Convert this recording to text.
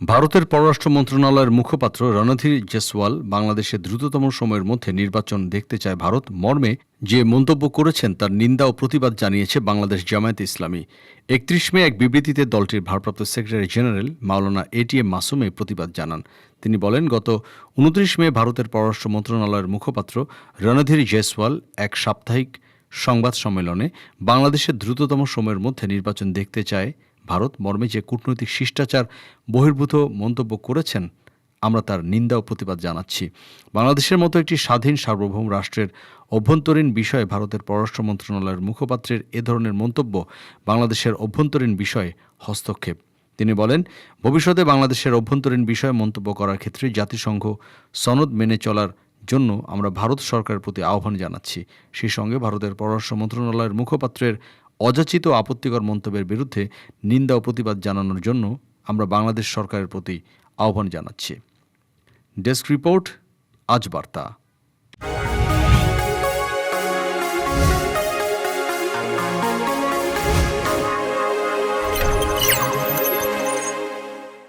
ভারতের পররাষ্ট্র মন্ত্রণালয়ের মুখপাত্র রণধীর জেসওয়াল বাংলাদেশে দ্রুততম সময়ের মধ্যে নির্বাচন দেখতে চায় ভারত। মর্মে যে মন্তব্য করেছেন তার নিন্দা ও প্রতিবাদ জানিয়েছে বাংলাদেশ জামায়াতে ইসলামী। একত্রিশ মে এক বিবৃতিতে দলটির ভারপ্রাপ্ত সেক্রেটারি জেনারেল মাওলানা এটিএম মাসুমে প্রতিবাদ জানান। তিনি বলেন, গত উনত্রিশ মে ভারতের পররাষ্ট্র মন্ত্রণালয়ের মুখপাত্র রণধীর জেসওয়াল এক সাপ্তাহিক সংবাদ সম্মেলনে বাংলাদেশের দ্রুততম সময়ের মধ্যে নির্বাচন দেখতে চায় ভারত মর্মে যে কূটনৈতিক শিষ্টাচার বহির্ভূত মন্তব্য করেছেন, আমরা তার নিন্দা ও প্রতিবাদ জানাচ্ছি। বাংলাদেশের মতো একটি স্বাধীন সার্বভৌম রাষ্ট্রের অভ্যন্তরীণ বিষয়ে ভারতের পররাষ্ট্র মন্ত্রণালয়ের মুখপাত্রের এ ধরনের মন্তব্য বাংলাদেশের অভ্যন্তরীণ বিষয়ে হস্তক্ষেপ। তিনি বলেন, ভবিষ্যতে বাংলাদেশের অভ্যন্তরীণ বিষয়ে মন্তব্য করার ক্ষেত্রে জাতিসংঘ সনদ মেনে চলার জন্য আমরা ভারত সরকারের প্রতি আহ্বান জানাচ্ছি। সেই সঙ্গে ভারতের পররাষ্ট্র মন্ত্রণালয়ের মুখপাত্রের অযাচিত আপত্তিকর মন্তব্যের বিরুদ্ধে নিন্দা ও প্রতিবাদ জানানোর জন্য আমরা বাংলাদেশ সরকারের প্রতি আহ্বান জানাচ্ছি। ডেস্ক রিপোর্ট, আজ বার্তা।